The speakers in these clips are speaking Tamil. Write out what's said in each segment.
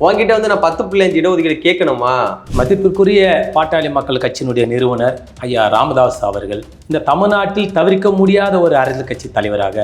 உன்கிட்ட வந்து நான் பத்து பிள்ளைஞ்சு இடஒதுக்கீடு கேட்கணுமா? மதிப்பிற்குரிய பாட்டாளி மக்கள் கட்சியினுடைய நிறுவனர் ஐயா ராமதாஸ் அவர்கள் இந்த தமிழ்நாட்டில் தவிர்க்க முடியாத ஒரு அரசியல் கட்சி தலைவராக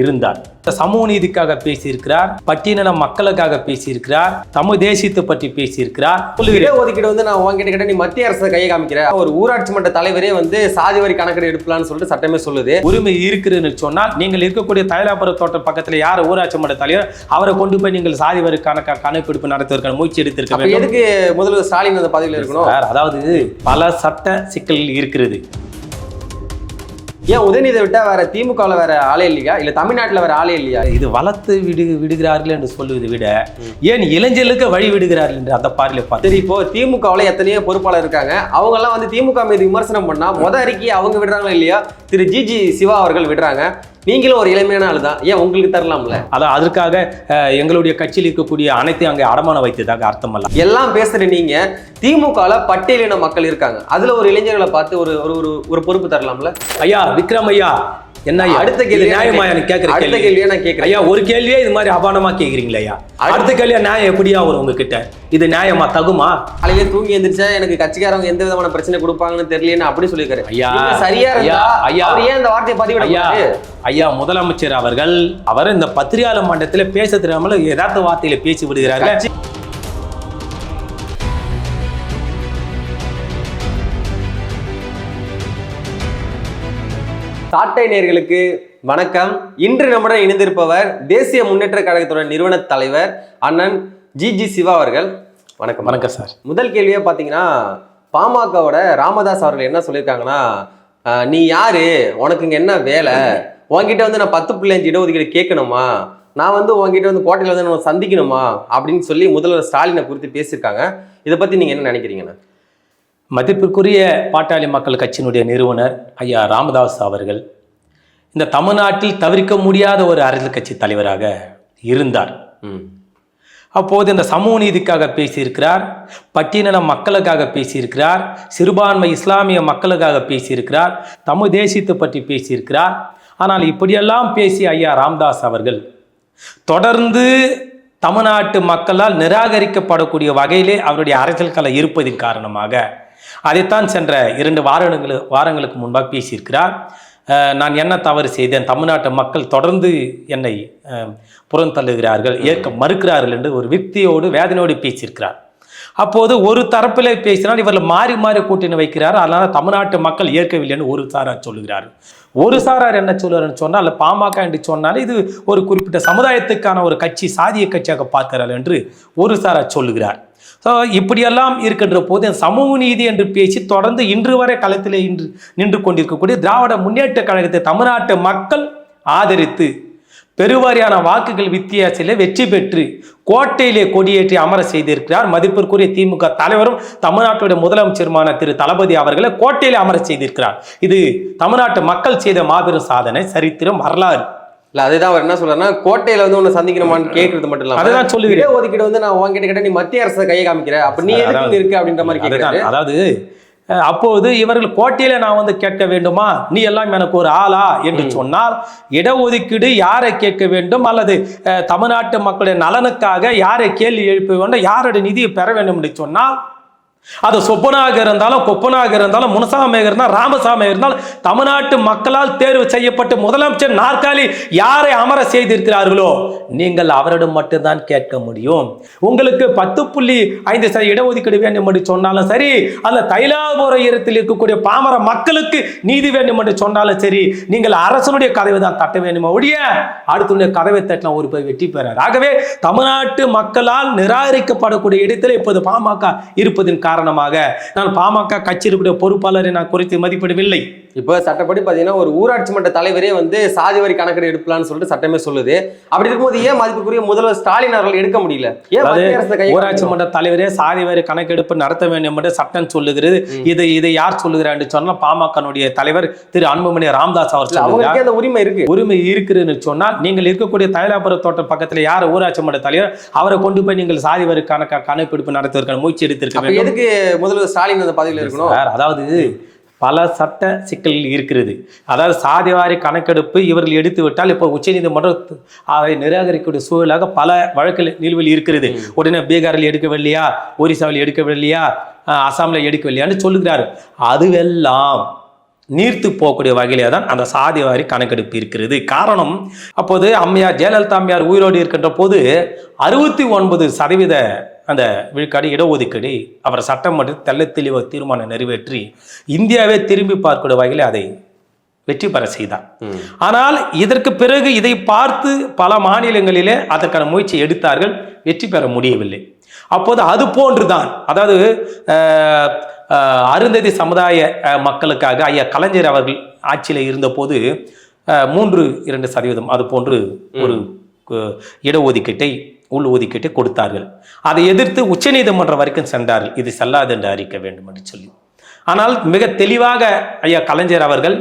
இருந்தார். சமூக நீதிக்காக பேசியிருக்கிறார் பட்டியலின மக்களுக்காக பேசியிருக்கிறார் தமிழ் தேசியத்தை பற்றி பேசியிருக்கிறார். இடஒதுக்கீடு வந்து நான் உன்கிட்ட கேட்ட நீ மத்திய அரசை கையை காமிக்கிற. ஒரு ஊராட்சி மன்ற தலைவரே வந்து சாதி வரி கணக்கெடு எடுக்கலாம்னு சொல்லிட்டு சட்டமே சொல்லுது. உரிமை இருக்குதுன்னு சொன்னால் நீங்கள் இருக்கக்கூடிய தைலாபுர தோட்டம் பக்கத்தில் யார்? ஊராட்சி மன்ற தலைவர். அவரை கொண்டு போய் நீங்கள் சாதி வரி கணக்க கணக்கெடுப்பு நடத்துவதற்கான முயற்சி எடுத்திருக்க எதுக்கு முதல்வர் ஸ்டாலின் அந்த பதவியில் இருக்கணும்? அதாவது பல சட்ட சிக்கல் இருக்கிறது. ஏன் உதயநிதி விட்டா வேற திமுகவில் வேற ஆளே இல்லையா? இல்ல தமிழ்நாட்டுல வேற ஆளே இல்லையா? இது வளர்த்து விடு விடுகிறார்கள் என்று சொல்லுவதை விட ஏன் இளைஞர்களுக்கு வழி விடுகிறார்கள் என்று அந்த பார்வையில் பார்த்து சரி இப்போ திமுகவில் எத்தனையோ பொறுப்பாளர் இருக்காங்க. அவங்க எல்லாம் வந்து திமுக மீது விமர்சனம் பண்ணா முத அறிக்கையை அவங்க விடுறாங்களா இல்லையா? திரு ஜிஜி சிவா அவர்கள் விடுறாங்க. நீங்களும் ஒரு இளமையான ஆளு தான் ஏன் உங்களுக்கு தரலாம்ல? அதான் அதற்காக எங்களுடைய கட்சியில் இருக்கக்கூடிய அனைத்தையும் அங்கே அடமானம் வைத்ததாக அர்த்தம் அல்ல எல்லாம் பேசுற நீங்க திமுகல பட்டியலின மக்கள் இருக்காங்க. அதுல ஒரு இளைஞர்களை பார்த்து ஒரு ஒரு ஒரு ஒரு பொறுப்பு தரலாம்ல? ஐயா விக்ரம் ஐயா என்ன அடுத்த கேள்வி நியாயமா எனக்கு கேட்குற அடுத்த கேள்வி? கேள்வியை நான் கேட்கிறேன். ஐயா ஒரு கேள்வியே இது மாதிரி அபானமா கேட்குறீங்களா ஐயா. அடுத்த கேள்வியா நியாயம் எப்படியா வரும் உங்ககிட்ட? இது நியாயமா? தகுமா? காலையில தூங்கி எந்திரிச்சா எனக்கு கட்சிக்காரங்க எந்த விதமான பிரச்சனை கொடுப்பாங்கன்னு தெரியலன்னு அப்படி சொல்லியிருக்காரு. ஐயா, சரியா ஐயா, ஐயா. ஏன் இந்த வார்த்தையை பதிவிட ஐயா ஐயா முதலமைச்சர் அவர்கள் அவர் இந்த பத்திரிகையாளர் மன்றத்தில் பேச தெரியாமல் யதார்த்த வார்த்தையில பேசி விடுகிறார்கள். சாட்டை நேர்களுக்கு வணக்கம். இன்று நம்முடன் இணைந்திருப்பவர் தேசிய முன்னேற்ற கழகத்தோட நிறுவன தலைவர் அண்ணன் ஜிஜி சிவா அவர்கள். வணக்கம். வணக்கம் சார். முதல் கேள்வியே பார்த்தீங்கன்னா பாமகவோட ராமதாஸ் அவர்கள் என்ன சொல்லியிருக்காங்கன்னா நீ யாரு? உனக்கு இங்க என்ன வேலை? உன்கிட்ட வந்து நான் பத்து பிள்ளைஞ்சு இடஒதுக்கீடு கேட்கணுமா? நான் வந்து உன்கிட்ட வந்து கோட்டையில் வந்து நம்ம சந்திக்கணுமா? அப்படின்னு சொல்லி முதல்வர் ஸ்டாலினை குறித்து பேசியிருக்காங்க. இதை பத்தி நீங்க என்ன நினைக்கிறீங்கண்ணா மதிப்பிற்குரிய பாட்டாளி மக்கள் கட்சியினுடைய நிறுவனர் ஐயா ராமதாஸ் அவர்கள் இந்த தமிழ்நாட்டில் தவிர்க்க முடியாத ஒரு அரசியல் கட்சி தலைவராக இருந்தார். ம். அப்போது இந்த சமூக நீதிக்காக பேசியிருக்கிறார் பட்டியலின மக்களுக்காக பேசியிருக்கிறார் சிறுபான்மை இஸ்லாமிய மக்களுக்காக பேசியிருக்கிறார் தமிழ் தேசியத்தை பற்றி பேசியிருக்கிறார். ஆனால் இப்படியெல்லாம் பேசி ஐயா ராம்தாஸ் அவர்கள் தொடர்ந்து தமிழ்நாட்டு மக்களால் நிராகரிக்கப்படக்கூடிய வகையிலே அவருடைய அரசியல் கலை இருப்பதின் காரணமாக அதைத்தான் சென்ற இரண்டு வாரங்களுக்கு வாரங்களுக்கு முன்பாக பேசியிருக்கிறார். நான் என்ன தவறு செய்தேன்? தமிழ்நாட்டு மக்கள் தொடர்ந்து என்னை புறந்தள்ளுகிறார்கள் ஏற்க மறுக்கிறார்கள் என்று ஒரு வித்தியோடு வேதனையோடு பேசியிருக்கிறார். அப்போது ஒரு தரப்பில் பேசினால் இவர்கள் மாறி மாறி கூட்டணி வைக்கிறார். அதனால் தமிழ்நாட்டு மக்கள் ஏற்கவில்லைன்னு ஒரு சாரார் சொல்லுகிறார். ஒரு சாரார் என்ன சொல்லுவார்னு சொன்னால் பாமக என்று சொன்னால் இது ஒரு குறிப்பிட்ட சமுதாயத்துக்கான ஒரு கட்சி சாதிய கட்சியாக பார்க்கிறார் என்று ஒரு சாரார் சொல்லுகிறார். ஸோ இப்படியெல்லாம் இருக்கின்ற போது சமூக நீதி என்று பேசி தொடர்ந்து இன்று வரை களத்தில் இன்று நின்று கொண்டிருக்கக்கூடிய திராவிட முன்னேற்ற கழகத்தை தமிழ்நாட்டு மக்கள் ஆதரித்து பெருவாரியான வாக்குகள் வித்தியாசத்தில் வெற்றி பெற்று கோட்டையிலே கொடியேற்றி அமர செய்திருக்கிறார். மதிப்பிற்குரிய திமுக தலைவரும் தமிழ்நாட்டுடைய முதலமைச்சருமான திரு தளபதி அவர்களை கோட்டையிலே அமர செய்திருக்கிறார். இது தமிழ்நாட்டு மக்கள் செய்த மாபெரும் சாதனை சரித்திரம் வரலாறு. இல்ல அதுதான் அவர் என்ன சொல்றாருன்னா கோட்டையில வந்து உன்னை சந்திக்கணுமான்னு கேட்கறது மட்டும் இல்லாம அதுதான் சொல்லுகிறேன். இடஒதுக்கீடு வந்து நான் உன்கிட்ட கேட்ட நீ மத்திய அரசை கையை காமிக்கிற. அப்ப நீ எதுக்கு இருக்க அப்படின்ற மாதிரி கேட்கறாரு அதாவது அப்போது இவர்கள் கோட்டையில நான் வந்து கேட்க வேண்டுமா? நீ எல்லாம் எனக்கு ஒரு ஆளா? என்று சொன்னால் இடஒதுக்கீடு யாரை கேட்க வேண்டும்? அல்லது தமிழ்நாட்டு மக்களுடைய நலனுக்காக யாரை கேள்வி எழுப்ப வேண்டும்? யாருடைய நிதியை பெற வேண்டும் என்று சொன்னால் அது சொப்பனாக இருந்தாலும் கொப்பனாக இருந்தாலும் முனசாமியாக இருந்தாலும் ராமசாமியாக இருந்தாலும் தமிழ்நாட்டு மக்களால் தேர்வு செய்யப்பட்டு முதலமைச்சர் நாற்காலி யாரை அமர செய்திருக்கிறார்களோ நீங்கள் அவரிடம் மட்டும்தான் கேட்க முடியும். உங்களுக்கு பத்து புள்ளி ஐந்து சதவீத இடஒதுக்கீடு வேண்டும் என்று சொன்னாலும் சரி அல்ல தைலாபுரத்தில் இருக்கக்கூடிய பாமர மக்களுக்கு நீதி வேண்டும் என்று சொன்னாலும் சரி நீங்கள் அரசனுடைய கதவை தான் தட்ட வேண்டுமா ஒழிய அடுத்துடைய கதவை தட்டின ஒரு போய் வெற்றி பெறார். ஆகவே தமிழ்நாட்டு மக்களால் நிராகரிக்கப்படக்கூடிய இடத்தில் இப்போது பாமக இருப்பதன் காரணமாக நான் பாமக கட்சியினுடைய பொறுப்பாளரை நான் குறித்து மதிப்பிடவில்லை. இப்போ சட்டப்படி பாத்தீங்கன்னா ஒரு ஊராட்சி மன்ற தலைவரே வந்து சாதி வரி கணக்கெடு எடுக்கலாம்னு சொல்லிட்டு சட்டமே சொல்லுது. அப்படி இருக்கும்போது ஏன் மதிப்புக்குரிய முதல்வர் ஸ்டாலின் அவர்கள் எடுக்க முடியல? ஏன் ஊராட்சி மன்ற தலைவரே சாதி வாரி கணக்கெடுப்பு நடத்த வேண்டும் என்று சட்டம் சொல்லுகிறது. இது இதை யார் சொல்லுகிறார் என்று சொன்னால் பாமகனுடைய தலைவர் திரு அன்புமணி ராமதாஸ் அவர் அவங்களுக்கே அந்த உரிமை இருக்கு. உரிமை இருக்குதுன்னு சொன்னால் நீங்கள் இருக்கக்கூடிய தைலாபுர தோட்டம் பக்கத்துல யார் ஊராட்சி மன்ற தலைவர்? அவரை கொண்டு போய் நீங்கள் சாதி வரி கணக்க கணக்கெடுப்பு நடத்துவதற்கான முயற்சி எடுத்திருக்க எதுக்கு முதல்வர் ஸ்டாலின் அந்த பதவியில இருக்கணும்? அதாவது பல சட்ட சிக்கல்கள் இருக்கிறது. அதாவது சாதிவாரி கணக்கெடுப்பு இவர்கள் எடுத்து விட்டால் இப்போ உச்சநீதிமன்றம் அதை நிராகரிக்கக்கூடிய சூழலாக பல வழக்கில் நிலுவையில் இருக்கிறது. உடனே பீகாரில் எடுக்கவில்லையா? ஒரிசாவில் எடுக்கவில்லையா? அசாமில் எடுக்கவில்லையான்னு சொல்லுகிறார் அதுவெல்லாம் நீர்த்து போகக்கூடிய வகையிலே தான் அந்த சாதிவாரி கணக்கெடுப்பு இருக்கிறது. காரணம் அப்போது அம்மையார் ஜெயலலிதா அம்மையார் உயிரோடு இருக்கின்ற போது அறுபத்தி ஒன்பது சதவீத அந்த விழுக்காடு இடஒதுக்கீடு அவர் சட்டமன்ற தெள்ள தெளிவாக தீர்மானம் நிறைவேற்றி இந்தியாவே திரும்பி பார்க்கக்கூடிய வகையில் அதை வெற்றி பெற செய்தார். ஆனால் இதற்கு பிறகு இதை பார்த்து பல மாநிலங்களிலே அதற்கான முயற்சி எடுத்தார்கள் வெற்றி பெற முடியவில்லை. அப்போது அது போன்றுதான். அதாவது அருந்ததி சமுதாய மக்களுக்காக ஐயா கலைஞர் அவர்கள் ஆட்சியில் இருந்தபோது மூன்று இரண்டு சதவீதம் அது போன்று ஒரு இடஒதுக்கீட்டை உள் ஒதுக்கீட்டை கொடுத்தார்கள். அதை எதிர்த்து உச்சநீதிமன்றம் வரைக்கும் சென்றார்கள். இது செல்லாது என்று அறிக்க வேண்டும் என்று சொல்லி. ஆனால் மிக தெளிவாக ஐயா கலைஞர் அவர்கள்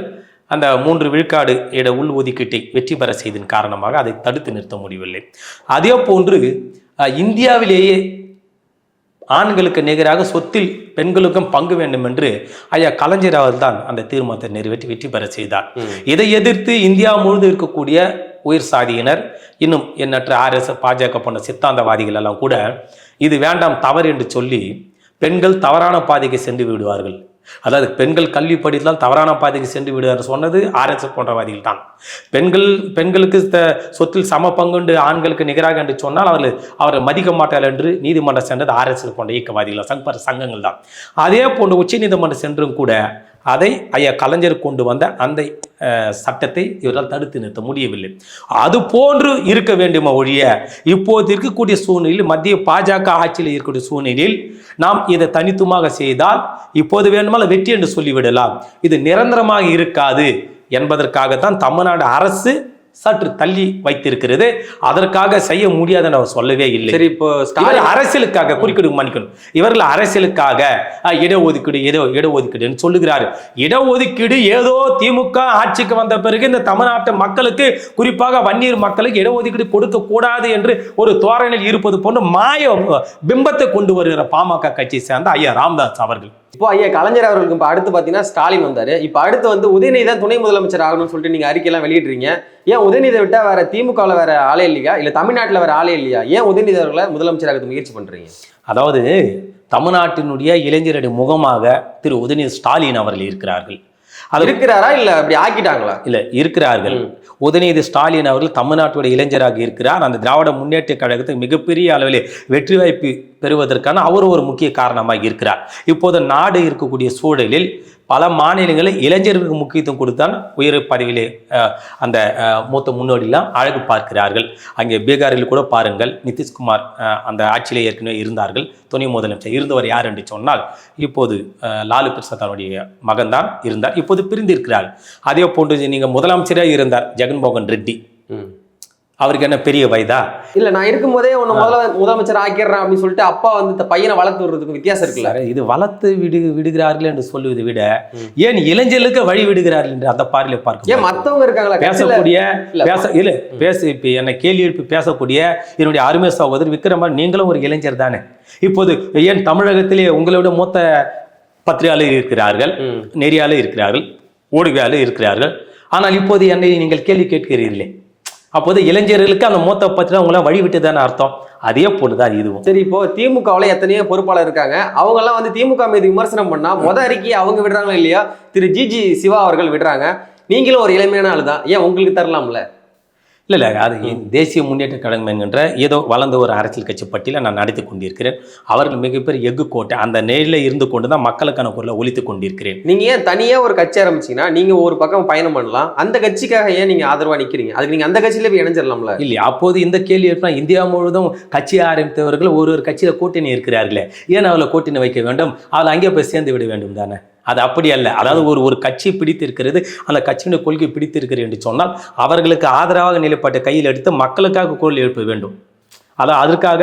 அந்த மூன்று விழுக்காடு இட உள் ஒதுக்கீட்டை வெற்றி பெற செய்ததன் காரணமாக அதை தடுத்து நிறுத்த முடியவில்லை. அதே போன்று இந்தியாவிலேயே ஆண்களுக்கு நிகராக சொத்தில் பெண்களுக்கும் பங்கு வேண்டும் என்று ஐயா கலைஞர் அவர்தான் அந்த தீர்மானத்தை நிறைவேற்றி வெற்றி பெற செய்தார். இதை எதிர்த்து இந்தியா முழுவதும் இருக்கக்கூடிய உயர் சாதியினர் இன்னும் எண்ணற்ற ஆர்எஸ் பாஜக போன்ற சித்தாந்தவாதிகள் எல்லாம் கூட இது வேண்டாம் தவறு என்று சொல்லி பெண்கள் தவறான பாதைக்கு சென்று விடுவார்கள். அதாவது பெண்கள் கல்வி படித்தால் தவறான பாதைக்கு சென்று விடுவார் சொன்னது ஆர்எஸ்எஸ் போன்றவாதிகள் தான் பெண்கள் பெண்களுக்கு சொத்தில் சம பங்குண்டு ஆண்களுக்கு நிகராக என்று சொன்னால் அவர்கள் அவரை மதிக்க மாட்டார்கள் என்று நீதிமன்றம் சென்றது ஆர்எஸ்எஸ் போன்ற இயக்கவாதிகள் சங்க சங்கங்கள் தான் அதே போன்று உச்ச நீதிமன்றம் சென்றும் கூட அதை ஐயா கலைஞர் கொண்டு வந்த அந்த சட்டத்தை இவரால் தடுத்து நிறுத்த முடியவில்லை. அது போன்று இருக்க வேண்டுமா ஒழிய இப்போது இருக்கக்கூடிய சூழ்நிலையில் மத்திய பாஜக ஆட்சியில் இருக்கக்கூடிய சூழ்நிலையில் நாம் இதை தனித்துமாக செய்தால் இப்போது வேண்டுமானால் வெற்றி என்று சொல்லிவிடலாம். இது நிரந்தரமாக இருக்காது என்பதற்காகத்தான் தமிழ்நாடு அரசு சற்று தள்ளி வைத்திருக்கிறது. அதற்காக செய்ய முடியாதுன்னு அவர் சொல்லவே இல்லை. சரி இப்போ அரசியலுக்காக குறிக்கீடு மன்னிக்கணும். இவர்கள் அரசியலுக்காக இடஒதுக்கீடு ஏதோ இடஒதுக்கீடுன்னு சொல்லுகிறாரு. இடஒதுக்கீடு ஏதோ திமுக ஆட்சிக்கு வந்த பிறகு இந்த தமிழ்நாட்டு மக்களுக்கு குறிப்பாக வன்னியர் மக்களுக்கு இடஒதுக்கீடு கொடுக்க கூடாது என்று ஒரு தோரணையில் இருப்பது போன்று மாய பிம்பத்தை கொண்டு வருகிற பாமக கட்சியை சேர்ந்த ஐயா ராமதாஸ் அவர்கள். இப்போ ஐயா கலைஞர் அவர்களுக்கு இப்போ அடுத்து பார்த்தீங்கன்னா ஸ்டாலின் வந்தார். இப்போ அடுத்து வந்து உதயநிதி தான் துணை முதலமைச்சர் ஆகணும்னு சொல்லிட்டு நீங்கள் அறிக்கையெல்லாம் வெளியிடுறீங்க ஏன் உதயநிதியை விட்டால் வேற திமுகவில் வேற ஆளே இல்லையா? இல்லை தமிழ்நாட்டில் வேற ஆளே இல்லையா? ஏன் உதயநிதி அவர்களை முதலமைச்சராக முயற்சி பண்ணுறீங்க அதாவது தமிழ்நாட்டினுடைய இளைஞருடைய முகமாக திரு உதயநிதி ஸ்டாலின் அவர்கள் இருக்கிறார்கள். அது இருக்கிறாரா இல்ல அப்படி ஆக்கிட்டாங்களா? இல்ல இருக்கிறார்கள். உதயநிதி ஸ்டாலின் அவர்கள் தமிழ்நாட்டுடைய இளைஞராக இருக்கிறார். அந்த திராவிட முன்னேற்ற கழகத்துக்கு மிகப்பெரிய அளவிலே வெற்றி வாய்ப்பு பெறுவதற்கான அவர் ஒரு முக்கிய காரணமாக இருக்கிறார். இப்போது நாடு இருக்கக்கூடிய சூழலில் பல மாநிலங்களில் இளைஞர்களுக்கு முக்கியத்துவம் கொடுத்தான் உயர் பதவியிலே அந்த மூத்த முன்னோடிலாம் அழகு பார்க்கிறார்கள். அங்கே பீகாரில் கூட பாருங்கள் நிதிஷ்குமார் அந்த ஆட்சியிலே ஏற்கனவே இருந்தார்கள். துணை முதலமைச்சர் இருந்தவர் யார் என்று சொன்னால் இப்போது லாலு பிரசாத் அவருடைய மகன்தான் இருந்தார். இப்போது பிரிந்திருக்கிறார். அதே போன்று நீங்கள் முதலமைச்சராக இருந்தார் ஜெகன்மோகன் ரெட்டி. ம். அவருக்கு என்ன பெரிய வயதா இல்ல நான் இருக்கும்போதே உன்னை முதல முதலமைச்சர் ஆக்கிடுறேன் அப்படின்னு சொல்லிட்டு அப்பா வந்து இந்த பையனை வளர்த்து விடுறதுக்கு வித்தியாசம் இருக்குல்ல இது வளர்த்து விடு விடுகிறார்கள் என்று சொல்லுவதை விட ஏன் இளைஞர்களுக்கு வழி விடுகிறார்கள் என்று அந்த பார்வையில பார்க்க ஏன் மத்தவங்க இருக்காங்களா? பேசக்கூடிய இல்ல. பேச இல்ல பேச இப்ப என்னை கேள்வி எழுப்பி பேசக்கூடிய என்னுடைய அருமை சகோதரர் விக்ரமன் நீங்களும் ஒரு இளைஞர் தானே இப்போது ஏன் தமிழகத்திலே உங்களோட மூத்த பத்திரிகையாளர் இருக்கிறார்கள். நெறியாளர் இருக்கிறார்கள் ஊடகவியாளர் இருக்கிறார்கள் ஆனால் இப்போது என்னை நீங்கள் கேள்வி கேட்கிறீர்களே அப்போது இளைஞர்களுக்கு அந்த மூத்த பத்திரிகை அவங்களாம் வழி அர்த்தம். அதே போலதான் இதுவும். சரி இப்போ திமுகவில் எத்தனையோ பொறுப்பாளர் இருக்காங்க. அவங்க எல்லாம் வந்து திமுக மீது விமர்சனம் பண்ணா மொத அறிக்கையை அவங்க விடுறாங்களா இல்லையா? திரு ஜிஜி சிவா அவர்கள் விடுறாங்க. நீங்களும் ஒரு இளமையான ஆள் தான் ஏன் உங்களுக்கு தரலாம்ல? இல்லை இல்லை அது தேசிய முன்னேற்ற கழகம் என்கின்ற ஏதோ வளர்ந்த ஒரு அரசியல் கட்சி பட்டியலை நான் நடத்தி கொண்டிருக்கிறேன். அவர்கள் மிகப்பெரிய எஃகு கோட்டை அந்த நேரில் இருந்து கொண்டு தான் மக்களுக்கான குரலை ஒலித்து கொண்டிருக்கிறேன். நீங்க ஏன் தனியா ஒரு கட்சி ஆரம்பிச்சீங்கன்னா நீங்க ஒரு பக்கம் பயணம் பண்ணலாம். அந்த கட்சிக்காக ஏன் நீங்க ஆதரவா நிக்கிறீங்க? அதுக்கு நீங்க அந்த கட்சியில போய் இணைஞ்சிடலாம்ல இல்லையா அப்போது இந்த கேள்வி எப்படின்னா இந்தியா முழுவதும் கட்சி ஆரம்பித்தவர்கள் ஒரு ஒரு கட்சியில் கூட்டணி இருக்கிறார்களே. ஏன் அவளை கூட்டணி வைக்க வேண்டும்? அவளை அங்கே போய் சேர்ந்து விட வேண்டும் தானே? அது அப்படி அல்ல. அதாவது ஒரு ஒரு கட்சி பிடித்திருக்கிறது அந்த கட்சியினுடைய கொள்கை பிடித்திருக்கிறது என்று சொன்னால் அவர்களுக்கு ஆதரவாக நிலைப்பாட்டை கையில் எடுத்து மக்களுக்காக குரல் எழுப்ப வேண்டும். அதான் அதற்காக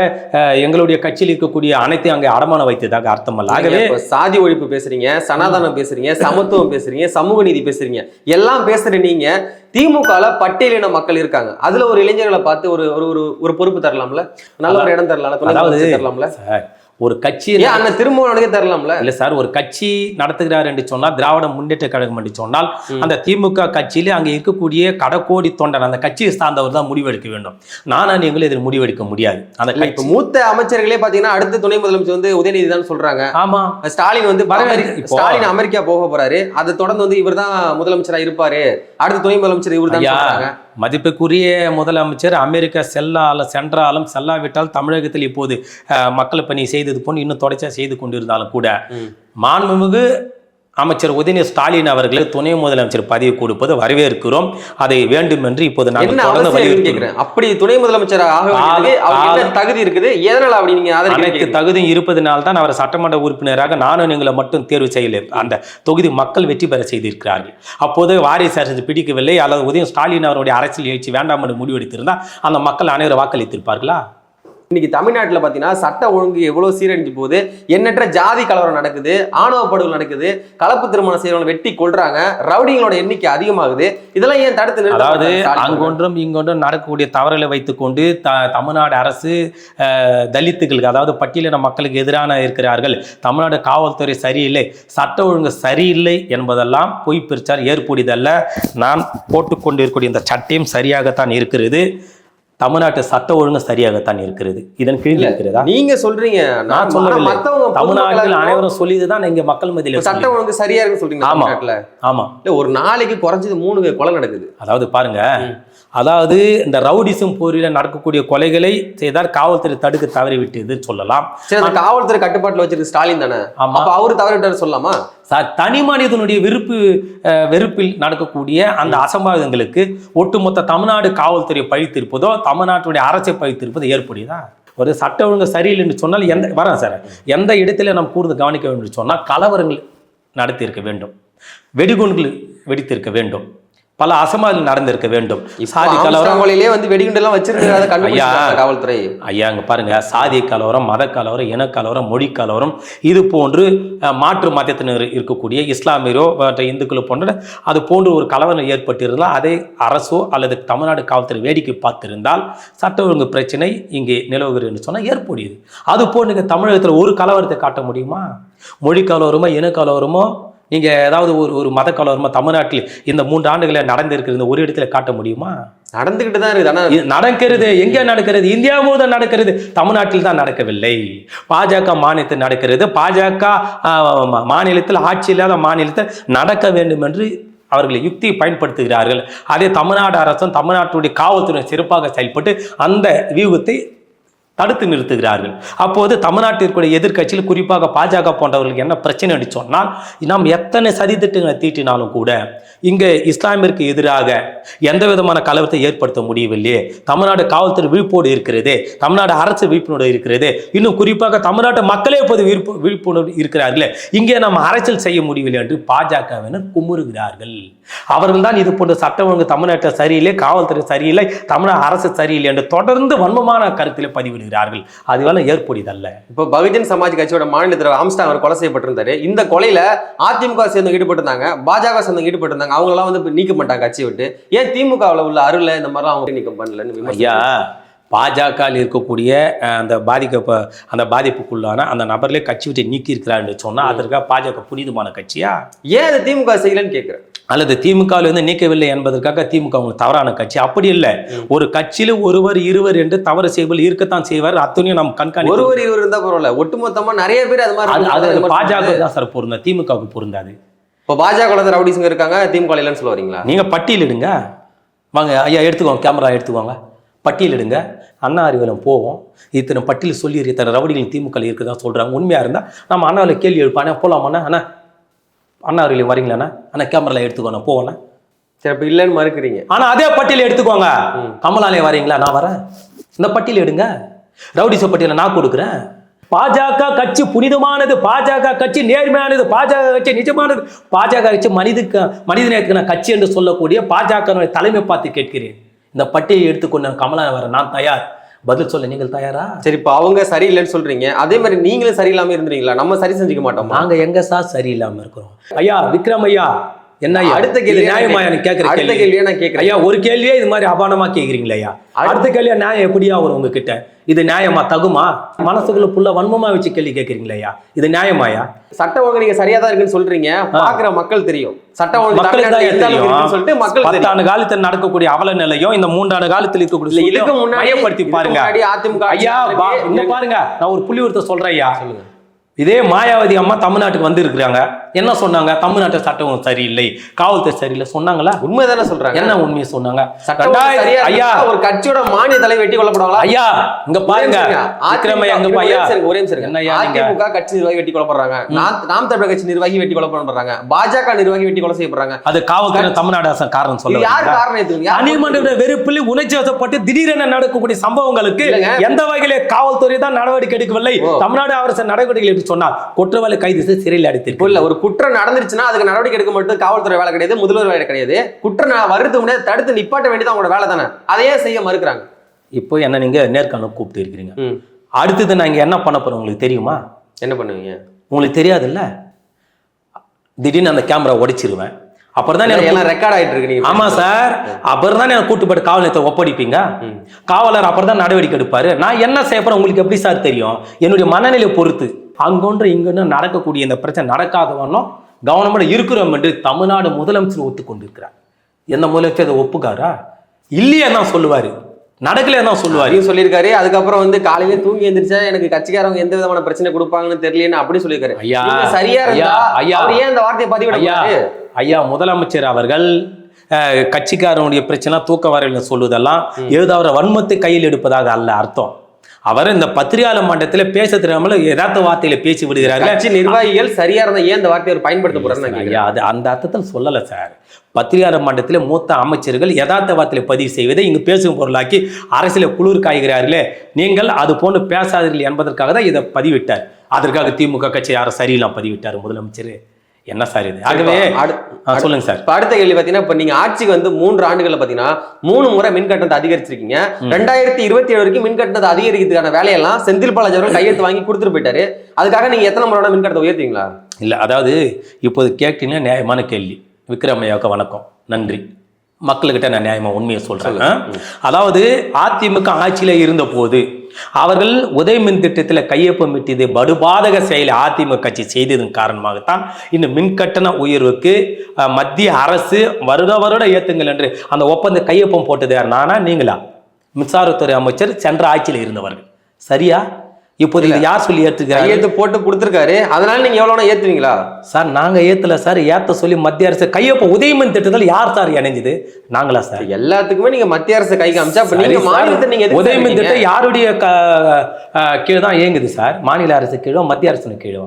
எங்களுடைய கட்சியில் இருக்கக்கூடிய அனைத்தையும் அங்கே அடமானம் வைத்ததாக அர்த்தம் அல்ல ஆகவே சாதி ஒழிப்பு பேசுறீங்க சனாதனம் பேசுறீங்க சமத்துவம் பேசுறீங்க சமூக நீதி பேசுறீங்க எல்லாம் பேசுற நீங்க திமுகல பட்டியலின மக்கள் இருக்காங்க. அதுல ஒரு இளைஞர்களை பார்த்து ஒரு ஒரு ஒரு ஒரு பொறுப்பு தரலாம்ல? நல்ல ஒரு இடம் தரலாம்ல? துணை அதாவது தரலாம்ல? ஒரு கட்சி ஏன் அண்ணன் திருமாவளவனுக்கே தரலாம்ல இல்ல சார் ஒரு கட்சி நடத்துகிறார் என்று சொன்னால் திராவிட முன்னேற்ற கழகம் என்று சொன்னால். அந்த திமுக கட்சியிலே அங்கே இருக்கக்கூடிய கடக்கோடி தொண்டன் அந்த கட்சியை சார்ந்தவர் தான் முடிவெடுக்க வேண்டும். நானா நீங்களும் இதில் முடிவெடுக்க முடியாது. அந்த இப்ப மூத்த அமைச்சர்களே பாத்தீங்கன்னா அடுத்த துணை முதலமைச்சர் வந்து உதயநிதி தான் சொல்றாங்க. ஆமா. ஸ்டாலின் வந்து ஸ்டாலின் அமெரிக்கா போக போறாரு. அதை தொடர்ந்து வந்து இவர்தான் முதலமைச்சரா இருப்பாரு. அடுத்த துணை முதலமைச்சர் ஐயா சொல்றாங்க. மதிப்புக்குரிய முதலமைச்சர் அமெரிக்கா செல்லால சென்றாலும் செல்லாவிட்டால் தமிழகத்தில் இப்போது மக்கள் பணி செய்தது போன்று இன்னும் தொடர்ச்சியாக செய்து கொண்டிருந்தாலும் கூட. மாண்புமிகு அமைச்சர் உதயநிதி ஸ்டாலின் அவர்களுக்கு துணை முதலமைச்சர் பதவி கொடுப்பது வரவேற்கிறோம். அதை வேண்டும் என்று இப்போது நாங்கள் தொடர்ந்து கேக்குறேன் அப்படி துணை முதலமைச்சர் தகுதி இருக்குது? எதனால அப்படி நீங்க அனைத்து தகுதியும் இருப்பதனால் தான் அவர் சட்டமன்ற உறுப்பினராக நானும் நீங்களை மட்டும் தேர்வு செய்யல. அந்த தொகுதி மக்கள் வெற்றி பெற செய்திருக்கிறார்கள். அப்போது வாரிசு அரசு பிடிக்கவில்லை. அல்லது உதயம் ஸ்டாலின் அவருடைய அரசியல் எழுச்சி வேண்டாம் என்று முடிவெடுத்திருந்தால் அந்த மக்கள் அனைவரும் வாக்களித்திருப்பார்களா? இன்னைக்கு தமிழ்நாட்டுல பாத்தீங்கன்னா சட்ட ஒழுங்கு எவ்வளவு சீரழிஞ்சு போகுது எண்ணற்ற ஜாதி கலவரம் நடக்குது ஆணவ படுகொலை நடக்குது கலப்பு திருமணம் செய்யறவங்க வெட்டி கொல்றாங்க ரவுடிங்களோட எண்ணிக்கை அதிகமாகுது. இதெல்லாம் ஏன் தடுத்து அதாவது? அங்கொன்றும் இங்கொன்றும் நடக்கக்கூடிய தவறுகளை வைத்துக்கொண்டு த தமிழ்நாடு அரசு தலித்துகளுக்கு அதாவது பட்டியலின மக்களுக்கு எதிரான இருக்கிறார்கள். தமிழ்நாடு காவல்துறை சரியில்லை சட்ட ஒழுங்கு சரியில்லை என்பதெல்லாம் பொய் பிரச்சாரம் ஏற்புடையதல்ல. நான் போட்டுக்கொண்டிருக்கக்கூடிய இந்த சட்டையும் சரியாகத்தான் இருக்கிறது. தமிழ்நாட்டு சட்ட ஒழுங்கு சரியாகத்தான் இருக்கிறது. இதன் கீழ் இருக்கிறதா? நீங்க சொல்றீங்க. நான் சொல்லவில்லை. தமிழ்நாட்டில் அனைவரும் சொல்லியதுதான் இங்க மக்கள் மத்தியில் சட்ட ஒழுங்கு சரியா இருக்குன்னு சொல்றீங்க ஆமா. ஆமா. இல்ல ஒரு நாளைக்கு குறைஞ்சது மூணு கொலை நடக்குது. அதாவது பாருங்க அதாவது இந்த ரவுடிசம் போரில் நடக்கக்கூடிய கொலைகளை செய்தால் காவல்துறை தடுக்க தவறிவிட்டது சொல்லலாம். சரி காவல்துறை கட்டுப்பாட்டுல வச்சிருக்கு ஸ்டாலின் தானே? அப்ப அவரு தவறிட்டாரு சொல்லலாமா? தனி மனிதனுடைய விருப்பு வெறுப்பில் நடக்கக்கூடிய அந்த அசம்பாவிதங்களுக்கு ஒட்டுமொத்த தமிழ்நாடு காவல்துறை பழித்திருப்பதோ தமிழ்நாட்டுடைய அரசை பழித்திருப்பதோ ஏற்புடையதா? ஒரு சட்ட ஒழுங்கு சரியில்லைன்னு சொன்னால் எந்த வரேன் சார். எந்த இடத்துல நாம் கூர்ந்து கவனிக்க வேண்டும் என்று சொன்னால் கலவரங்கள் நடத்தியிருக்க வேண்டும். வெடிகுண்டுகள் வெடித்திருக்க வேண்டும். பல அசம்பாவிதங்கள் நடந்திருக்க வேண்டும். சாதி கலவரம் கொலையிலே வந்து வெடிகுண்டு எல்லாம் வச்சிருக்கிறத கண்டுபிடிச்சாங்க காவல்துறை. ஐயா அங்க பாருங்க. சாதி கலவரம் மத கலவரம் இன கலவரம் மொழி கலவரம் இது போன்று மாற்று மதத்தினர் இருக்கக்கூடிய இஸ்லாமியரோ மற்ற இந்துக்களோ போன்ற அது போன்று ஒரு கலவரம் ஏற்பட்டிருந்தால் அதை அரசோ அல்லது தமிழ்நாடு காவல்துறை வேடிக்கை பார்த்திருந்தால் சட்ட ஒழுங்கு பிரச்சனை இங்கே நிலவுகிறது சொன்னால் ஏற்புடையது. அது போன்று தமிழகத்தில் ஒரு கலவரத்தை காட்ட முடியுமா? மொழி கலவரமோ இன கலவரமோ நீங்க ஏதாவது ஒரு ஒரு மத கலவரமோ தமிழ்நாட்டில் இந்த மூன்று ஆண்டுகளில் நடந்திருக்கிறது இந்த ஒரு இடத்துல காட்ட முடியுமா? நடந்துகிட்டு தான் இருக்குது ஆனா இது நடக்கிறது எங்கே நடக்கிறது? இந்தியா முழுவதும் நடக்கிறது தமிழ்நாட்டில் தான் நடக்கவில்லை. பாஜக மாநிலத்தில் நடக்கிறது. பாஜக மாநிலத்தில் ஆட்சி இல்லாத மாநிலத்தில் நடக்க வேண்டும் என்று அவர்கள் யுக்தியை பயன்படுத்துகிறார்கள். அதே தமிழ்நாடு அரசும் தமிழ்நாட்டுடைய காவல்துறை சிறப்பாக செயல்பட்டு அந்த வியூகத்தை தடுத்து நிறுத்துகிறார்கள். அப்போது தமிழ்நாட்டில் இருக்கக்கூடிய குறிப்பாக பாஜக போன்றவர்களுக்கு என்ன பிரச்சனை என்று சொன்னால் நாம் எத்தனை சதித்திட்டங்களை தீட்டினாலும் கூட இங்கே இஸ்லாமிற்கு எதிராக எந்த விதமான கலவரத்தை ஏற்படுத்த முடியவில்லையே. தமிழ்நாடு காவல்துறை விழிப்போடு இருக்கிறது. தமிழ்நாடு அரசு விழிப்புணர்வு இருக்கிறது. இன்னும் குறிப்பாக தமிழ்நாட்டு மக்களே இப்போது விழிப்பு விழிப்புணர்வு இருக்கிறார்களே. இங்கே நம்ம அரசியல் செய்ய முடியவில்லை என்று பாஜகவினர் குமுறுகிறார்கள். அவர்கள் தான் இது போன்ற சட்டம் ஒழுங்கு தமிழ்நாட்டில் சரியில்லை காவல்துறை சரியில்லை தமிழ்நாடு அரசு சரியில்லை என்று தொடர்ந்து வன்மமான கருத்தில் பதிவிடுகிறார்கள். அதுவெல்லாம் ஏற்புடையதல்ல. இப்போ பகுஜன் சமாஜ் கட்சியோட மாநில தலைவர் ஆம்ஸ்டாங் அவர் கொலை செய்யப்பட்டிருந்தாரு. இந்த கொலையில அதிமுக சேர்ந்து ஈடுபட்டிருந்தாங்க பாஜக சேர்ந்து ஈடுபட்டிருந்தாங்க. அவங்க எல்லாம் வந்து இப்ப நீக்க மாட்டாங்க கட்சி விட்டு. ஏன் திமுகவுல உள்ள அருள இந்த மாதிரிலாம் அவங்க நீக்கம் பண்ணலன்னு ஐயா பாஜகவில் இருக்கக்கூடிய அந்த பாதிக்க அந்த பாதிப்புக்குள்ளான அந்த நபர்களே கட்சி விட்டு நீக்கி இருக்கிறார் என்று சொன்னால் அதற்காக பாஜக புனிதமான கட்சியா? ஏன் அதை திமுக செய்யலன்னு கேட்கிறேன். அல்லது திமுகவில் வந்து நீக்கவில்லை என்பதற்காக திமுக உங்களுக்கு தவறான கட்சி. அப்படி இல்லை. ஒரு கட்சியில ஒருவர் இருவர் என்று தவறு செய்வதில் இருக்கத்தான் செய்வார். அத்தனையும் நாம் கண்காணி ஒருவர் இருவர் இருந்தா பரவாயில்ல. ஒட்டுமொத்தமா நிறைய பேர் அது மாதிரி இருக்காங்க. அது பாஜக தான் சார் பொருந்தா திமுகவுக்கு பொருந்தாது. இப்போ பாஜக ரவுடிஸுங்க இருக்காங்க திமுக இல்லைன்னு சொல்ல வரீங்களா? நீங்க பட்டியலிடுங்க வாங்க ஐயா எடுத்துக்கோங்க கேமரா எடுத்துக்கோங்க. பட்டியலிடுங்க அண்ணா அறிவலம் போவோம். இத்தனை பட்டியல் சொல்லி இத்தனை ரவுடிகள் திமுக இருக்குதா சொல்றாங்க. உண்மையா இருந்தா நம்ம அண்ணாவில் கேள்வி எழுப்பானே போலாமாண்ணா அண்ணா? அண்ணா அறிவியல் வரீங்களாண்ணா அண்ணா? கேமரால எடுத்துக்கோண்ணா போவோண்ணா சரி அப்ப இல்லைன்னு மறுக்கிறீங்க. ஆனா அதே பட்டியல் எடுத்துக்கோங்க. கமலாலயம் வரீங்களா நான் வரேன். இந்த பட்டியல் எடுங்க ரவுடிச பட்டியலை நான் கொடுக்குறேன். பாஜக கட்சி புனிதமானது பாஜக கட்சி நேர்மையானது பாஜக கட்சி நிஜமானது. பாஜக கட்சி மனிதக்கு மனிதநேயத்துக்கான கட்சி என்று சொல்லக்கூடிய பாஜக தலைமை பார்த்து கேட்கிறேன். இந்த பட்டியை எடுத்துக்கொண்ட கமலா வர நான் தயார். பதில் சொல்ல நீங்கள் தயாரா? சரி இப்போ அவங்க சரியில்லைன்னு சொல்றீங்க. அதே மாதிரி நீங்களும் சரியில்லாம இருந்துறீங்களா நம்ம சரி செஞ்சுக்க மாட்டோமா? நாங்க எங்க சார் சரியில்லாம இருக்கிறோம்? ஐயா விக்ரம் ஐயா என்ன அடுத்த கேள்வி நியாயமா எனக்கு கேட்கிற அடுத்த கேள்வி? கேள்வியை நான் கேட்கிறேன். ஐயா ஒரு கேள்வியே இது மாதிரி அபானமா கேக்குறீங்களா ஐயா. அடுத்த கேள்வியா நியாயம் எப்படியா வரும் உங்ககிட்ட இது நியாயமா? தகுமா? மனசுக்குள்ள புள்ள வன்மமா வச்சு கேள்வி கேக்குறீங்களா ஐயா இது நியாயமாயா? சட்ட ஒழுங்கு நீங்க சரியா தான் இருக்குன்னு சொல்றீங்க. பாக்குற மக்கள் தெரியும். சட்ட ஒழுங்கு சொல்லிட்டு மக்கள் பத்தாண்டு காலத்தில் நடக்கக்கூடிய அவல நிலையும் இந்த மூன்றாண்டு காலத்தில் இருக்கக்கூடிய இதுக்கு முன்னாடி பாருங்க. ஐயா பாருங்க. நான் ஒரு புள்ளி ஒருத்தர் சொல்றேன் ஐயா சொல்லுங்க. இதே மாயாவதி அம்மா தமிழ்நாட்டுக்கு வந்து இருக்கிறாங்க என்ன சொன்னாங்க? தமிழ்நாட்டு சட்டம் சரியில்லை காவல்துறை சரியில்லை சொன்னாங்களா? உண்மைதானே சொல்றாங்க. என்ன உண்மையை சொன்னாங்க? ஐயா. ஒரு கட்சியோட மானிய தலை வெட்டி கொல்லப்படுவாங்களா ஐயா இங்க பாருங்க. ஐயா. இங்க ஐயா ஒரே அதிமுக கட்சி நிர்வாகி வெட்டி கொல்லப்படுறாங்க. நாம் தமிழர் கட்சி நிர்வாகி வெட்டி கொல்லப்படுறாங்க. பாஜக நிர்வாகி வெட்டி கொலை செய்யப்படுறாங்க. அது காவல்துறை தமிழ்நாடு அரசு காரணம் சொல்ல யார் காரணம் தனிமனித வெறுப்பில் உணர்ச்சி வசப்பட்டு திடீரென நடக்கக்கூடிய சம்பவங்களுக்கு. எந்த வகையிலே காவல்துறை தான் நடவடிக்கை எடுக்கவில்லை. தமிழ்நாடு அரசு நடவடிக்கை எடுத்து சொன்னார் குற்றவாளி கைது சிறையில் அடைத்திருக்கு இல்ல ஒரு குற்றம் நடந்துருச்சுன்னா அதுக்கு நடவடிக்கை எடுக்க மட்டும் காவல்துறை வேலை கிடையாது முதல்வர் வேலை கிடையாது. குற்றம் வர்றதுக்கு முன்னாடி தடுத்து நிப்பாட்ட வேண்டியது அவங்களோட வேலை தானே. அதையே செய்ய மறுக்கிறாங்க? இப்போ என்ன நீங்க நேர்காணல் கூப்பிட்டு இருக்கிறீங்க. அடுத்தது நான் இங்க என்ன பண்ண போறோம் உங்களுக்கு தெரியுமா? என்ன பண்ணுவீங்க? உங்களுக்கு தெரியாதுல்ல? திடீர்னு அந்த கேமரா உடைச்சிருவேன் அப்புறம் தான் எல்லாம் ரெக்கார்ட் ஆயிட்டு இருக்கு ஆமா சார். அப்புறம் தான் எனக்கு கூட்டு போயிட்டு காவல் நிலையத்தை ஒப்படைப்பீங்க. காவலர் அப்புறம் தான் நடவடிக்கை எடுப்பாரு. நான் என்ன செய்ய போறேன் உங்களுக்கு எப்படி சார் தெரியும்? என்னுடைய மனநிலை பொறுத்து. அங்கொன்று இங்கொன்று நடக்கக்கூடிய இந்த பிரச்சனை நடக்காத வண்ணம் கவனமாக இருக்கிறோம் என்று தமிழ்நாடு முதலமைச்சர் ஒத்துக்கொண்டிருக்கிறார். எந்த முதலமைச்சர் அதை ஒப்புக்காரா? இல்லையே தான் சொல்லுவாரு. நடக்கலையே தான் சொல்லுவாரு. சொல்லியிருக்காரு. அதுக்கப்புறம் வந்து காலையில தூங்கி எந்திரிச்சா எனக்கு கட்சிக்காரங்க எந்த விதமான பிரச்சனை கொடுப்பாங்கன்னு தெரியலன்னு அப்படி சொல்லியிருக்காரு. ஐயா, சரியா ஐயா, ஐயா. ஏன் இந்த வார்த்தையை பதிவிட ஐயா? ஐயா முதலமைச்சர் அவர்கள் கட்சிக்காரனுடைய பிரச்சனை தூக்க வரல சொல்லுவதெல்லாம் ஏதாவது வன்மத்தை கையில் எடுப்பதாக அல்ல அர்த்தம். அவர் இந்த பத்திரிகையாளர் மன்றத்தில் பேச தெரியாமல் யதார்த்த வார்த்தையில பேசி விடுகிறார்கள். கட்சி நிர்வாகிகள் சரியா இருந்தா ஏன் இந்த வார்த்தையை அவர் பயன்படுத்த ஐயா அது அந்த அர்த்தத்தில் சொல்லலை சார் பத்திரிகையாளர் மன்றத்தில் மூத்த அமைச்சர்கள் யதார்த்த வார்த்தையில பதிவு செய்வதை இங்கு பேசும் பொருளாக்கி அரசியல குளிர் காய்கிறார்களே நீங்கள் அது போன்று பேசாதீர்கள் என்பதற்காக தான் இதை பதிவிட்டார். அதற்காக திமுக கட்சி யாரும் சரியில்லாம் பதிவிட்டார் முதலமைச்சர். என்ன சார் இது? ஆகவே சொல்லுங்க சார். இப்ப அடுத்த கேள்வி பாத்தீங்கன்னா இப்ப நீங்க ஆட்சிக்கு வந்து மூன்று ஆண்டுகள்ல பாத்தீங்கன்னா மூணு முறை மின் கட்டணத்தை அதிகரிச்சிருக்கீங்க. ரெண்டாயிரத்தி இருபத்தி ஏழு வரைக்கும் மின் கட்டணத்தை அதிகரிக்கிறதுக்கான வேலையெல்லாம் செந்தில் பாலாஜி அவர்கள் கையெழுத்து வாங்கி கொடுத்துட்டு போயிட்டாரு. அதுக்காக நீங்க எத்தனை முறை மின் கட்டணத்தை உயர்த்தீங்களா இல்லை அதாவது இப்போது கேட்டீங்கன்னா நியாயமான கேள்வி. விக்ரமையாவுக்கு வணக்கம். நன்றி. மக்கள்கிட்ட நான் நியாயமாக உண்மையை சொல்கிறேன் அதாவது அதிமுக ஆட்சியில் இருந்தபோது அவர்கள் உதய மின் திட்டத்தில் கையொப்பமிட்டது படுபாதக செயலை அதிமுக கட்சி செய்ததன் காரணமாகத்தான் இந்த மின் கட்டண உயர்வுக்கு மத்திய அரசு வருட வருட ஏத்துங்கள் என்று அந்த ஒப்பந்த கையொப்பம் போட்டது யார்? நானா நீங்களா? மின்சாரத்துறை அமைச்சர் சென்ற ஆட்சியில் இருந்தவர்கள். சரியா? இப்போது இது யார் சொல்லி ஏற்றுக்கிறாங்க கையெழுத்து போட்டு கொடுத்துருக்காரு. அதனால நீங்க எவ்வளவு ஏத்துவீங்களா? சார் நாங்க ஏத்தல சார். ஏத்த சொல்லி மத்திய அரசு கையொப்ப உதயமன் திட்டத்தில் யார் சார் இணைஞ்சது? நாங்களா சார். எல்லாத்துக்குமே நீங்க மத்திய அரசு கை காமிச்சா அப்ப நீங்க. மாநிலத்தை நீங்க உதயமின்? திட்டம் யாருடைய கீழ் தான் இயங்குது சார்? மாநில அரசு கீழோ மத்திய அரசு கீழோ?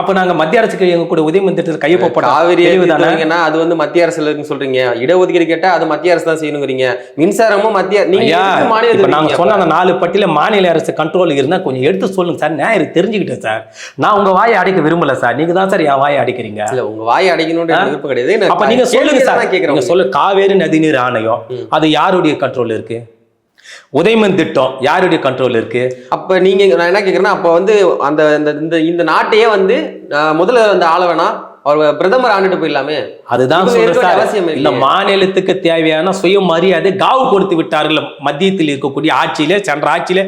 அப்ப நாங்க மத்திய அரசு கீழ் இயங்கக்கூடிய உதயமின் திட்டத்தில் கையொப்ப போட்ட காவிரி தெளிவு தானே எடுத்துக்கிட்டீங்கன்னா அது வந்து மத்திய அரசுல இருக்குன்னு சொல்றீங்க. இடஒதுக்கீடு கேட்டா அது மத்திய அரசு தான் செய்யணுங்கிறீங்க. மின்சாரமும் மத்திய நீங்க ஐயா எதுக்கு இப்ப மாநிலத்துக்கு நாங்க இருக்கீங்க சொன்ன அந்த நாலு பட்டியல மாநில அரசு கண்ட்ரோல் இருந்தா கொஞ்சம் எடுத்து சொல்லுங்க சார். நான் எனக்கு தெரிஞ்சுக்கிட்டேன் சார். நான் உங்க வாயை அடைக்க விரும்பல சார். நீங்க தான் சார் என் வாயை அடைக்கிறீங்க. இல்ல உங்க வாயை அடைக்கணும்ன்ற விருப்பம் கிடையாது. அப்ப நீங்க சொல்லுங்க சார். நீங்க சொல்லு காவேரி நதிநீர் ஆணையம் அது யாருடைய கண்ட்ரோல் இருக்கு? உதயமன் திட்டம் யாருடைய கண்ட்ரோல் இருக்கு அப்ப நீங்க நான் என்ன கேக்குறேன்னா அப்ப வந்து அந்த இந்த இந்த நாட்டையே வந்து முதல்ல வந்து ஆள வேணாம் அவர் பிரதமர் ஆண்டுட்டு போயிடலாமே அதுதான் அவசியம். இந்த மாநிலத்துக்கு தேவையான சுயமரியாதை காவு கொடுத்து விட்டார்கள் மத்தியத்தில் இருக்கக்கூடிய ஆட்சியிலே சென்ற ஆட்சியிலே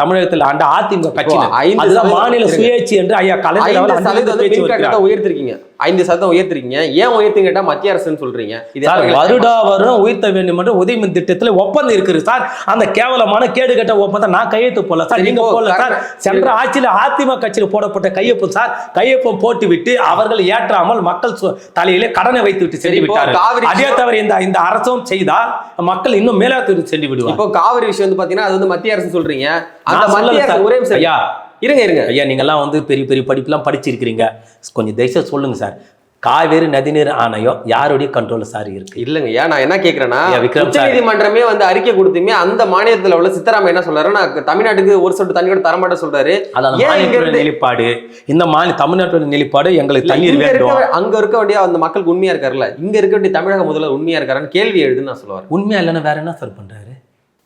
தமிழகத்தில் ஆண்ட அதிமுக சதவீதம் மாநில. சுயேட்சி என்று ஐயா கலைஞர். கட்டணத்தை உயர்த்திருக்கீங்க ஐந்து சதவீதம் உயர்த்திருக்கீங்க. ஏன் உயர்த்தி கேட்டா மத்திய அரசுன்னு சொல்றீங்க. இது வருடா வருடம் உயர்த்த வேண்டும் என்று உதயமின் திட்டத்தில் ஒப்பந்தம் இருக்குது. சார் அந்த கேவலமான கேடுகட்ட ஒப்பந்தம் நான் கையெழுத்து போடல. சார் நீங்க போடல. சார். சென்ற ஆட்சியில் அதிமுக கட்சியில் போடப்பட்ட கையொப்பம் சார் கையொப்பம் போட்டு விட்டு அவர்கள் ஏற்றாமல் மக்கள் தலையிலே கடனை வைத்து விட்டு சென்று விட்டார்கள். காவிரி அதே தவிர இந்த இந்த அரசும் செய்தால் மக்கள் இன்னும் மேலாத்து சென்று விடுவார் இப்போ காவிரி விஷயம் வந்து பாத்தீங்கன்னா அது வந்து மத்திய அரசு சொல்றீங்க. அந்த மத்திய அரசு. ஒரே ஐயா இருங்க இருங்க. ஐயா நீங்கெல்லாம் வந்து பெரிய பெரிய படிப்புலாம் படிச்சிருக்கிறீங்க. கொஞ்சம் தயவுசெய்து சொல்லுங்க சார். காவேரி நதிநீர் ஆணையம் யாருடைய கண்ட்ரோல் சார் இருக்கு? இல்லங்க ஏன் நான் என்ன விக்ரம் உச்ச நீதிமன்றமே வந்து அறிக்கை கொடுத்துமே அந்த மாநிலத்துல உள்ள சித்தராம என்ன சொல்றாரு நான் தமிழ்நாட்டுக்கு ஒரு சொட்டு தண்ணி கூட தரமாட்டேன் சொல்றாரு. நிலைப்பாடு இந்த மாநில தமிழ்நாட்டோட நிலைப்பாடு எங்களுக்கு தண்ணீர் வேண்டும். அங்க இருக்க வேண்டிய அந்த மக்களுக்கு உண்மையா இருக்காருல்ல? இங்க இருக்க வேண்டிய தமிழக முதல்வர் உண்மையா இருக்காருன்னு கேள்வி எழுதுன்னு நான் சொல்லுவார் உண்மையா இல்லைன்னா வேற என்ன சார் பண்றாரு?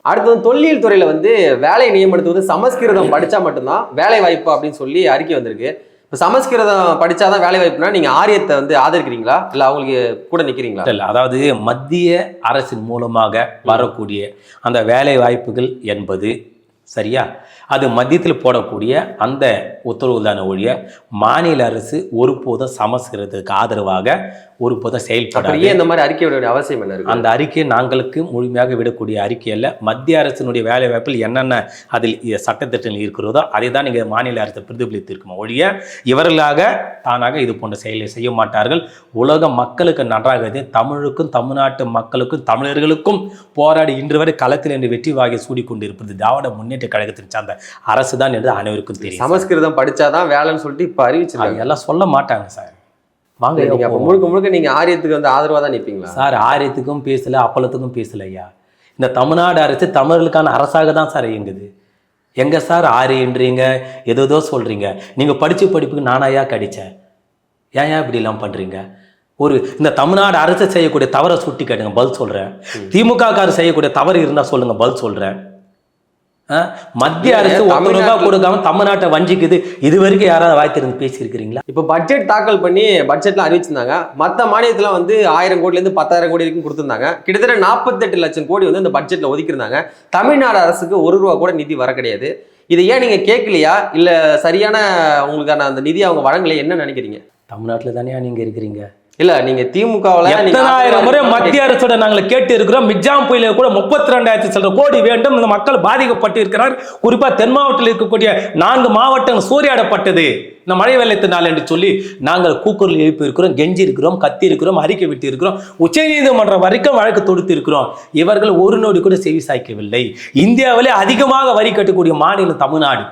அடுத்து வந்து தொல்லியல் துறையில வந்து வேலை நியமனத்துக்கு வந்து சமஸ்கிருதம் படிச்சா மட்டும்தான் வேலை வாய்ப்பு அப்படின்னு சொல்லி அறிக்கை வந்திருக்கு. இப்போ சமஸ்கிருதம் படிச்சாதான் வேலை வாய்ப்புனா நீங்க ஆரியத்தை வந்து ஆதரிக்கிறீங்களா? இல்ல அவங்களுக்கு கூட நிக்கிறீங்களா? இல்ல அதாவது மத்திய அரசின் மூலமாக வரக்கூடிய அந்த வேலை வாய்ப்புகள் என்பது சரியா? அது மத்தியத்தில் போடக்கூடிய அந்த உத்தரவு தானே ஒழிய மாநில அரசு ஒருபோதும் சமஸ்கிருதத்துக்கு ஆதரவாக ஒருபோதும் அப்புறம் செயல்படாது. இந்த மாதிரி அறிக்கை விட வேண்டிய அவசியம் என்ன இருக்கு? அந்த அறிக்கை நாங்களுக்கு முழுமையாக விடக்கூடிய அறிக்கை அல்ல. மத்திய அரசினுடைய வேலை வாய்ப்பில் என்னென்ன அதில் சட்டத்திட்டங்கள் இருக்கிறதோ அதை தான் நீங்கள் மாநில அரசு பிரதிபலித்திருக்குமா ஒழிய இவர்களாக தானாக இது போன்ற செயலை செய்ய மாட்டார்கள். உலக மக்களுக்கு நன்றாக. தமிழுக்கும் தமிழ்நாட்டு மக்களுக்கும் தமிழர்களுக்கும் போராடி இன்று வரை களத்தில் என்று வெற்றி வாகை சூடிக்கொண்டிருப்பது திராவிட முன்னேற்ற கழகத்தின் சார்ந்த அரசு தான் என்று அனைவருக்கும் தெரியும் சமஸ்கிருதம் படிச்சாதான் வேலைன்னு சொல்லிட்டு இப்ப அறிவிச்சிருக்காங்க. எல்லாம் சொல்ல மாட்டாங்க சார். வாங்க நீங்க அப்ப முழுக்க முழுக்க நீங்க ஆரியத்துக்கு வந்து ஆதரவா தான் நிப்பீங்களா? சார் ஆரியத்துக்கும் பேசல அப்பளத்துக்கும் பேசல ஐயா. இந்த தமிழ்நாடு அரசு தமிழர்களுக்கான அரசாக தான் சார் இயங்குது. எங்க சார் ஆரியன்றீங்க ஏதோ சொல்றீங்க. நீங்க படிச்ச படிப்புக்கு நானாயா கடிச்சேன். ஏன் ஏன் இப்படிலாம் பண்றீங்க? ஒரு இந்த தமிழ்நாடு அரசு செய்யக்கூடிய தவறை சுட்டி காட்டுங்க பதில் சொல்றேன். திமுக காரர் செய்யக்கூடிய தவறு இருந்தா சொல்லுங்க பதில் சொல்றேன். ஆ? மத்திய அரசு ஒத்த ரூபாய் கொடுக்காம தமிழ்நாட்டை வஞ்சிக்குது. இது வரைக்கும் யாராவது வாய் திறந்து பேசியிருக்கிறீங்களா? இப்போ பட்ஜெட் தாக்கல் பண்ணி பட்ஜெட்ல அறிவிச்சிருந்தாங்க. மத்த மாநிலத்துல வந்து ஆயிரம் கோடில இருந்து பத்தாயிரம் கோடி வரைக்கும் கொடுத்திருந்தாங்க. கிட்டத்தட்ட நாற்பத்தெட்டு லட்சம் கோடி வந்து இந்த பட்ஜெட்ல ஒதுக்கியிருந்தாங்க. தமிழ்நாடு அரசுக்கு ஒரு ரூபா கூட நிதி வர கிடையாது. இதை ஏன் நீங்க கேட்கலையா? இல்ல சரியான உங்களுக்கான அந்த நிதி அவங்க வழங்கலையா? என்ன நினைக்கிறீங்க? தமிழ்நாட்டில் தானே நீங்க இருக்கிறீங்க. இல்ல நீங்க திமுகவுல எத்தனாயிரம் முறை மத்திய அரசோட நாங்கள் கேட்டு இருக்கிறோம் மிக்ஜாம் புயல கூட முப்பத்தி ரெண்டாயிரத்தி சில கோடி வேண்டும் இந்த மக்கள் பாதிக்கப்பட்டு இருக்கிறார் குறிப்பா தென் மாவட்டத்தில் இருக்கக்கூடிய நான்கு மாவட்டங்கள் சூறையாடப்பட்டது. இந்த மழை வெள்ளத்தினால் என்று சொல்லி நாங்கள் கூக்குரல் எழுப்பி இருக்கிறோம் கெஞ்சி இருக்கிறோம் கத்தி இருக்கிறோம் அறிக்கை விட்டு இருக்கிறோம் உச்சநீதிமன்றம் வரைக்கும் வழக்கு தொடுத்து இருக்கிறோம் இவர்கள் ஒரு நொடி கூட செவி சாய்க்கவில்லை. இந்தியாவிலே அதிகமாக வரி கட்டக்கூடிய மாநிலம் தமிழ்நாடு.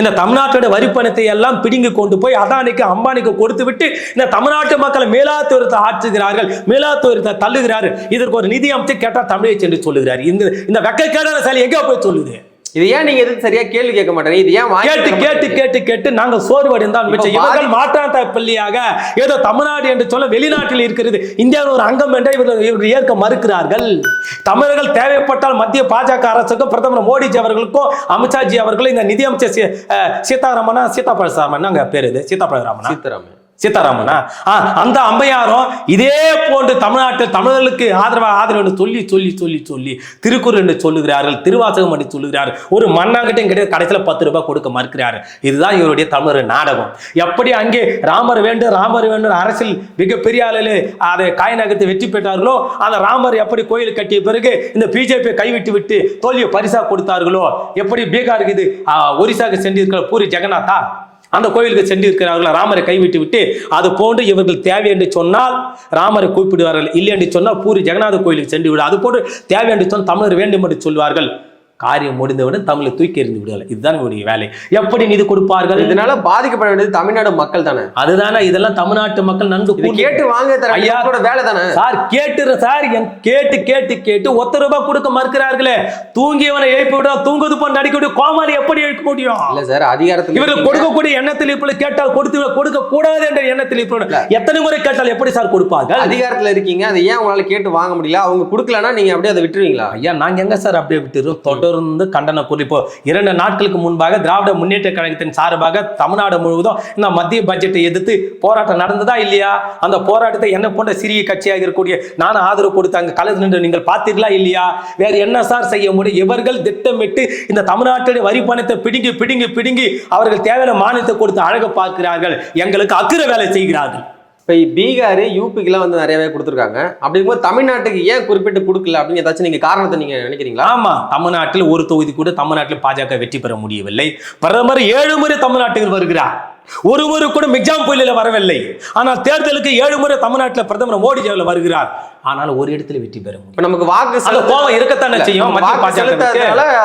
இந்த தமிழ்நாட்டோட வரிப்பணத்தை எல்லாம் பிடுங்கி கொண்டு போய் அதானிக்கு அம்பானிக்கு கொடுத்து விட்டு இந்த தமிழ்நாட்டு மக்களை மேலாத்துவரத்தை ஆற்றுகிறார்கள் மேலாத்துவரத்தை தள்ளுகிறார்கள். இதற்கு ஒரு நிதி அமைச்சு கேட்டால் தமிழை சென்று சொல்லுகிறார். இந்த இந்த வெக்கக்கேடான சிலை எங்கே போய் சொல்லுது. இது ஏன் நீங்க எதுக்கு சரியா கேள்வி கேட்க மாட்டேங்க இது ஏன் கேட்டு கேட்டு? கேட்டு கேட்டு நாங்கள் சோர்வடைந்தால் மிச்சம் இவர்கள் பாதி- மாற்றாந்த பள்ளியாக ஏதோ தமிழ்நாடு என்று சொல்ல வெளிநாட்டில் இருக்கிறது. இந்தியாவில் ஒரு அங்கம் என்ற இவர்கள் இவர்கள் ஏற்க மறுக்கிறார்கள். தமிழர்கள் தேவைப்பட்டால் மத்திய பாஜக அரசுக்கும் பிரதமர் மோடிஜி அவர்களுக்கும் அமித்ஷாஜி அவர்களும் இந்த நிதியமைச்சர் சீதாராமனா சீதாபழசாமன் அங்க பேர் இது? சீதாபழராமனா சீதாராமன். சீதாராமனா? ஆ, அந்த அம்மையாரும் இதே போன்று தமிழ்நாட்டில் தமிழர்களுக்கு ஆதரவாக ஆதரவு என்று சொல்லி சொல்லி சொல்லி சொல்லி திருக்குறள் என்று சொல்லுகிறார்கள் திருவாசகம் என்று சொல்லுகிறார் ஒரு மன்னாங்கிட்டையும் கிடையாது கடைசியில் பத்து ரூபாய் கொடுக்க மறுக்கிறார். இதுதான் இவருடைய தமிழர் நாடகம். எப்படி அங்கே ராமர் வேண்டும் ராமர் வேண்டும் அரசியல் மிகப்பெரிய அளவில் அதை காய் நகரத்தை வெற்றி பெற்றார்களோ அந்த ராமர் எப்படி கோயில் கட்டிய பிறகு இந்த பிஜேபியை கைவிட்டு விட்டு தோல்வியை பரிசா கொடுத்தார்களோ எப்படி பீகாருக்கு இது ஒரிசாக்கு சென்றிருக்கிற பூரி ஜெகநாதா அந்த கோயிலுக்கு சென்றிருக்கிறார்கள்? ராமரை கைவிட்டு விட்டு அது போன்று இவர்கள் தேவை என்று சொன்னால் ராமரை கூப்பிடுவார்கள். இல்லை என்று சொன்னால் பூரி ஜெகநாத கோயிலுக்கு சென்று விடு. அது போன்று தேவை என்று சொன்னால் தமிழர் வேண்டும் என்று சொல்வார்கள். காரியம் முடிந்தவுடன் தமிழை தூக்கி எறிந்து விடுவார்கள் இதுதான் இவருடைய வேலை. எப்படி நிதி கொடுப்பார்கள்? இதனால பாதிக்கப்பட வேண்டியது தமிழ்நாடு மக்கள் தானே? அதுதானே இதெல்லாம் தமிழ்நாட்டு மக்கள் நன்கு கேட்டு வாங்க ஐயா. வேலை தானே? சார் கேட்டு சார் என் கேட்டு கேட்டு கேட்டு ஒத்த ரூபாய் கொடுக்க மறுக்கிறார்களே. தூங்கியவனை எழுப்பி விட தூங்குது போன்ற நடிக்கக்கூடிய கோமாளி எப்படி எழுப்ப முடியும்? இல்ல சார் அதிகாரத்தில் இவர்கள். கொடுக்கக்கூடிய எண்ணத்தில் இப்படி கேட்டால் கொடுத்து கொடுக்க கூடாது என்ற எண்ணத்தில் இப்படி எத்தனை முறை கேட்டால் எப்படி சார் கொடுப்பார்கள்? அதிகாரத்துல இருக்கீங்க அதை ஏன் உங்களால கேட்டு வாங்க முடியல? அவங்க கொடுக்கலன்னா நீங்க அப்படியே அதை விட்டுருவீங்களா? ஐயா நாங்க எங்க சார் அப்படியே விட்டுறோம்? தொடர்ந்து கண்டன குரல் இப்போ இரண்டு நாட்களுக்கு முன்பாக திராவிட முன்னேற்ற கழகத்தின் சார்பாக தமிழ்நாடு முழுவதும் இந்த மத்திய பட்ஜெட்டை எதிர்த்து போராட்டம் நடந்ததா இல்லையா? அந்த போராட்டத்தை என்ன போன்ற சிறிய கட்சியாக இருக்கக்கூடிய நானும் ஆதரவு கொடுத்தாங்க கலந்து நின்று நீங்கள் பார்த்தீர்களா இல்லையா? வேற என்ன சார் செய்ய முடியும்? இவர்கள் திட்டமிட்டு இந்த தமிழ்நாட்டுடைய வரி பணத்தை பிடுங்கி பிடுங்கி பிடுங்கி அவர்கள் தேவையான மானியத்தை கொடுத்து அழக பார்க்கிறார்கள். எங்களுக்கு அக்கிர வேலை செய்கிறார்கள். இப்ப பீகார் யூபிக்கெல்லாம் வந்து நிறையவே கொடுத்துருக்காங்க. அப்படிங்கும்போது தமிழ்நாட்டுக்கு ஏன் குறிப்பிட்டு கொடுக்கல? அப்படின்னு ஏதாச்சும் நீங்க காரணத்தை நீங்க நினைக்கிறீங்களா? ஆமா. தமிழ்நாட்டில் ஒரு தொகுதி கூட தமிழ்நாட்டில் பாஜக வெற்றி பெற முடியவில்லை. பிரதமர் ஏழு முறை தமிழ்நாட்டுக்கு வருகிறார். ஒரு முறை கூட மிக்ஜாம் புயலில் வரவில்லை. ஆனால் தேர்தலுக்கு ஏழு முறை தமிழ்நாட்டில் பிரதமர் மோடி ஜெயில வருகிறார். ஆனால் ஒரு இடத்துல வெற்றி பெற முடியும் இப்ப நமக்கு வாக்கு அந்த கோபம் இருக்கத்தானே செய்யும்?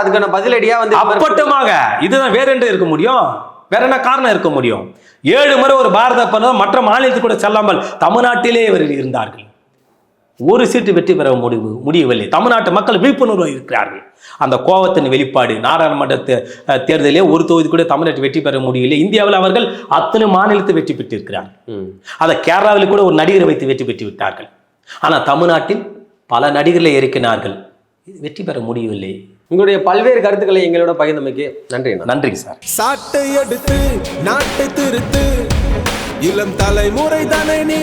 அதுக்கான பதிலடியா வந்து அப்பட்டமாக. இதுதான் வேற என்ன இருக்க முடியும்? வேற என்ன காரணம் இருக்க முடியும்? ஏழு முறை ஒரு பாரத பிரதமர் மற்ற மாநிலத்துக்கு கூட செல்லாமல் தமிழ்நாட்டிலே இவர்கள் இருந்தார்கள். ஒரு சீட்டு வெற்றி பெற முடிவு முடியவில்லை. தமிழ்நாட்டு மக்கள் விழிப்புணர்வு இருக்கிறார்கள். அந்த கோவத்தின் வெளிப்பாடு நாடாளுமன்ற தேர்தலிலே ஒரு தொகுதி கூட தமிழ்நாட்டு வெற்றி பெற முடியவில்லை. இந்தியாவில் அவர்கள் அத்தனை மாநிலத்தை வெற்றி பெற்றிருக்கிறார்கள். அதை கேரளாவில் கூட ஒரு நடிகரை வைத்து வெற்றி பெற்று விட்டார்கள் ஆனால் தமிழ்நாட்டில் பல நடிகர்களை இறக்கினார்கள். வெற்றி பெற முடியவில்லை. உங்களுடைய பல்வேறு கருத்துக்களை எங்களோட பகிர்ந்தமைக்கு நன்றி நன்றிங்க சார். சாட்டை எடுத்து நாட்டை திருத்து. இளம் தலைமுறை தானே நீ